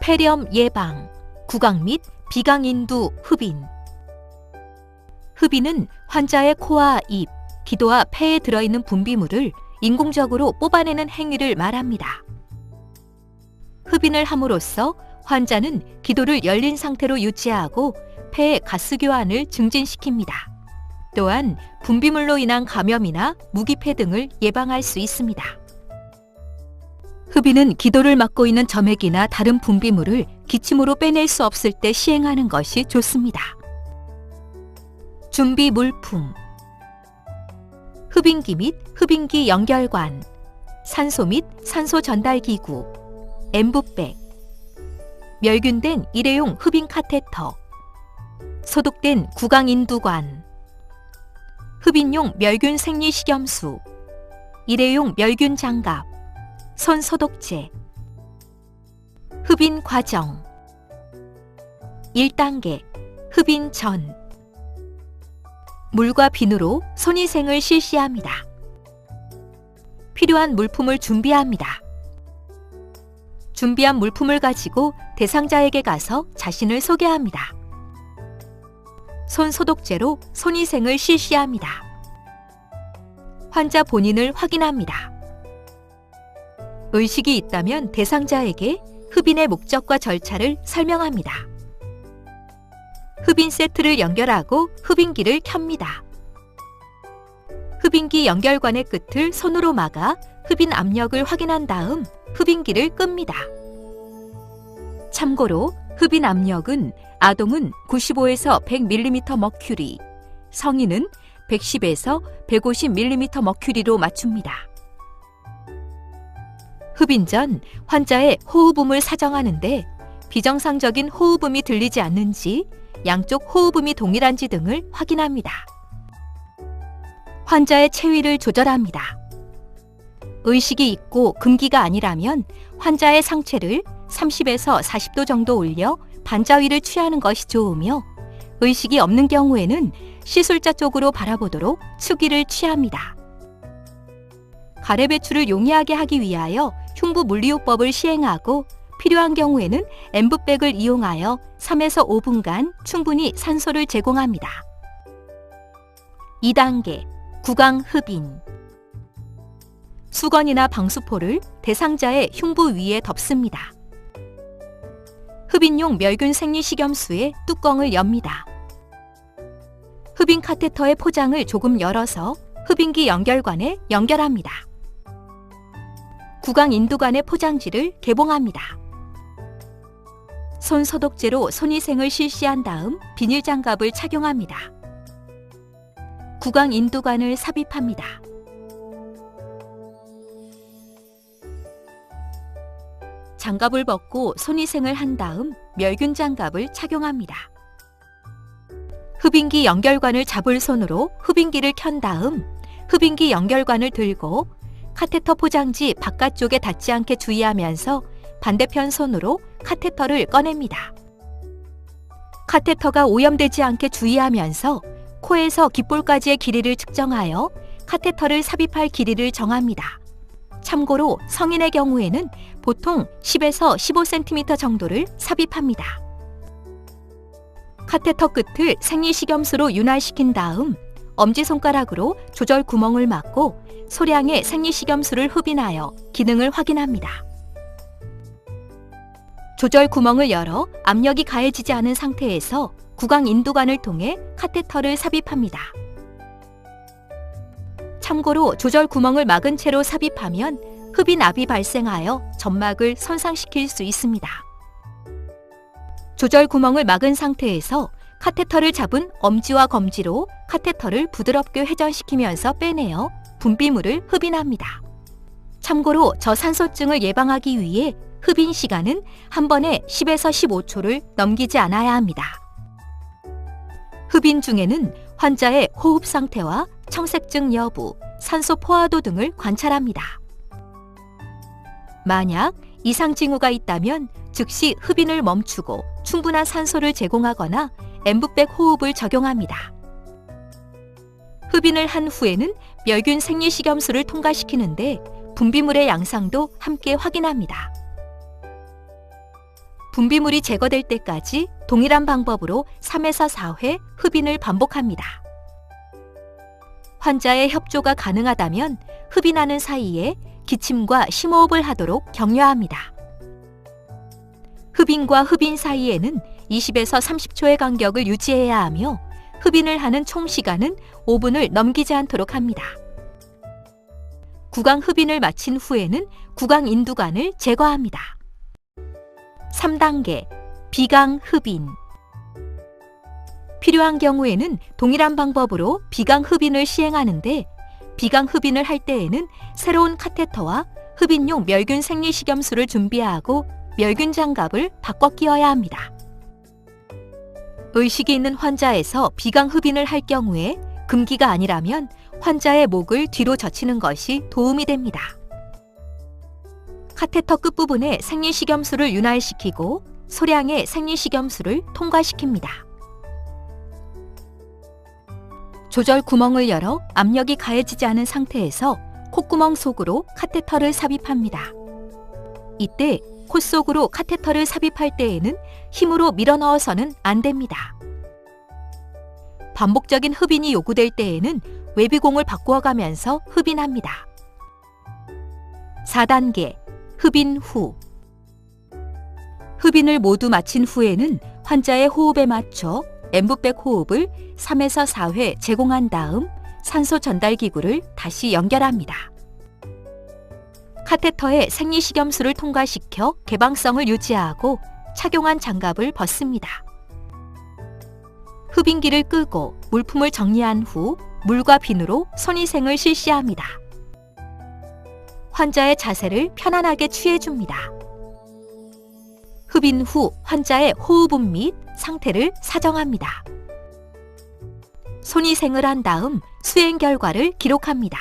폐렴 예방, 구강 및 비강 인두 흡인. 흡인은 환자의 코와 입, 기도와 폐에 들어있는 분비물을 인공적으로 뽑아내는 행위를 말합니다. 흡인을 함으로써 환자는 기도를 열린 상태로 유지하고 폐의 가스 교환을 증진시킵니다. 또한 분비물로 인한 감염이나 무기폐 등을 예방할 수 있습니다. 흡인은 기도를 막고 있는 점액이나 다른 분비물을 기침으로 빼낼 수 없을 때 시행하는 것이 좋습니다. 준비 물품. 흡인기 및 흡인기 연결관. 산소 및 산소 전달 기구. 엠브백. 멸균된 일회용 흡인 카테터. 소독된 구강 인두관. 흡인용 멸균 생리 식염수. 일회용 멸균 장갑 손 소독제 흡인 과정 1단계 흡인 전 물과 비누로 손위생을 실시합니다. 필요한 물품을 준비합니다. 준비한 물품을 가지고 대상자에게 가서 자신을 소개합니다. 손 소독제로 손위생을 실시합니다. 환자 본인을 확인합니다. 의식이 있다면 대상자에게 흡인의 목적과 절차를 설명합니다. 흡인 세트를 연결하고 흡인기를 켭니다. 흡인기 연결관의 끝을 손으로 막아 흡인 압력을 확인한 다음 흡인기를 끕니다. 참고로 흡인 압력은 아동은 95에서 100mm 머큐리, 성인은 110에서 150mm 머큐리로 맞춥니다. 흡인 전 환자의 호흡음을 사정하는데 비정상적인 호흡음이 들리지 않는지 양쪽 호흡음이 동일한지 등을 확인합니다. 환자의 체위를 조절합니다. 의식이 있고 금기가 아니라면 환자의 상체를 30에서 40도 정도 올려 반자위를 취하는 것이 좋으며 의식이 없는 경우에는 시술자 쪽으로 바라보도록 추기를 취합니다. 가래 배출을 용이하게 하기 위하여 흉부 물리요법을 시행하고 필요한 경우에는 엠브백을 이용하여 3에서 5분간 충분히 산소를 제공합니다. 2단계 구강 흡인 수건이나 방수포를 대상자의 흉부 위에 덮습니다. 흡인용 멸균 생리식염수의 뚜껑을 엽니다. 흡인 카테터의 포장을 조금 열어서 흡인기 연결관에 연결합니다. 구강 인두관의 포장지를 개봉합니다. 손 소독제로 손위생을 실시한 다음 비닐 장갑을 착용합니다. 구강 인두관을 삽입합니다. 장갑을 벗고 손위생을 한 다음 멸균 장갑을 착용합니다. 흡인기 연결관을 잡을 손으로 흡인기를 켠 다음 흡인기 연결관을 들고 카테터 포장지 바깥쪽에 닿지 않게 주의하면서 반대편 손으로 카테터를 꺼냅니다. 카테터가 오염되지 않게 주의하면서 코에서 귓볼까지의 길이를 측정하여 카테터를 삽입할 길이를 정합니다. 참고로 성인의 경우에는 보통 10에서 15cm 정도를 삽입합니다. 카테터 끝을 생리식염수로 윤활시킨 다음 엄지손가락으로 조절 구멍을 막고 소량의 생리식염수를 흡인하여 기능을 확인합니다. 조절 구멍을 열어 압력이 가해지지 않은 상태에서 구강 인두관을 통해 카테터를 삽입합니다. 참고로 조절 구멍을 막은 채로 삽입하면 흡인압이 발생하여 점막을 손상시킬 수 있습니다. 조절 구멍을 막은 상태에서 카테터를 잡은 엄지와 검지로 카테터를 부드럽게 회전시키면서 빼내어 분비물을 흡인합니다. 참고로 저산소증을 예방하기 위해 흡인 시간은 한 번에 10에서 15초를 넘기지 않아야 합니다. 흡인 중에는 환자의 호흡 상태와 청색증 여부, 산소 포화도 등을 관찰합니다. 만약 이상 징후가 있다면 즉시 흡인을 멈추고 충분한 산소를 제공하거나 엠브백 호흡을 적용합니다. 흡인을 한 후에는 멸균 생리식염수를 통과시키는데 분비물의 양상도 함께 확인합니다. 분비물이 제거될 때까지 동일한 방법으로 3에서 4회 흡인을 반복합니다. 환자의 협조가 가능하다면 흡인하는 사이에 기침과 심호흡을 하도록 격려합니다. 흡인과 흡인 사이에는 20에서 30초의 간격을 유지해야 하며 흡인을 하는 총 시간은 5분을 넘기지 않도록 합니다. 구강 흡인을 마친 후에는 구강 인두관을 제거합니다. 3단계 비강 흡인 필요한 경우에는 동일한 방법으로 비강 흡인을 시행하는데 비강 흡인을 할 때에는 새로운 카테터와 흡인용 멸균 생리식염수를 준비하고 멸균 장갑을 바꿔 끼워야 합니다. 의식이 있는 환자에서 비강 흡인을 할 경우에 금기가 아니라면 환자의 목을 뒤로 젖히는 것이 도움이 됩니다. 카테터 끝부분에 생리식염수를 윤활시키고 소량의 생리식염수를 통과시킵니다. 조절 구멍을 열어 압력이 가해지지 않은 상태에서 콧구멍 속으로 카테터를 삽입합니다. 이때 코 속으로 카테터를 삽입할 때에는 힘으로 밀어 넣어서는 안 됩니다. 반복적인 흡인이 요구될 때에는 외비공을 바꾸어 가면서 흡인합니다. 4단계 흡인 후 흡인을 모두 마친 후에는 환자의 호흡에 맞춰 엠브백 호흡을 3에서 4회 제공한 다음 산소 전달 기구를 다시 연결합니다. 카테터에 생리식염수를 통과시켜 개방성을 유지하고 착용한 장갑을 벗습니다. 흡인기를 끄고 물품을 정리한 후 물과 비누로 손위생을 실시합니다. 환자의 자세를 편안하게 취해줍니다. 흡인 후 환자의 호흡음 및 상태를 사정합니다. 손위생을 한 다음 수행 결과를 기록합니다.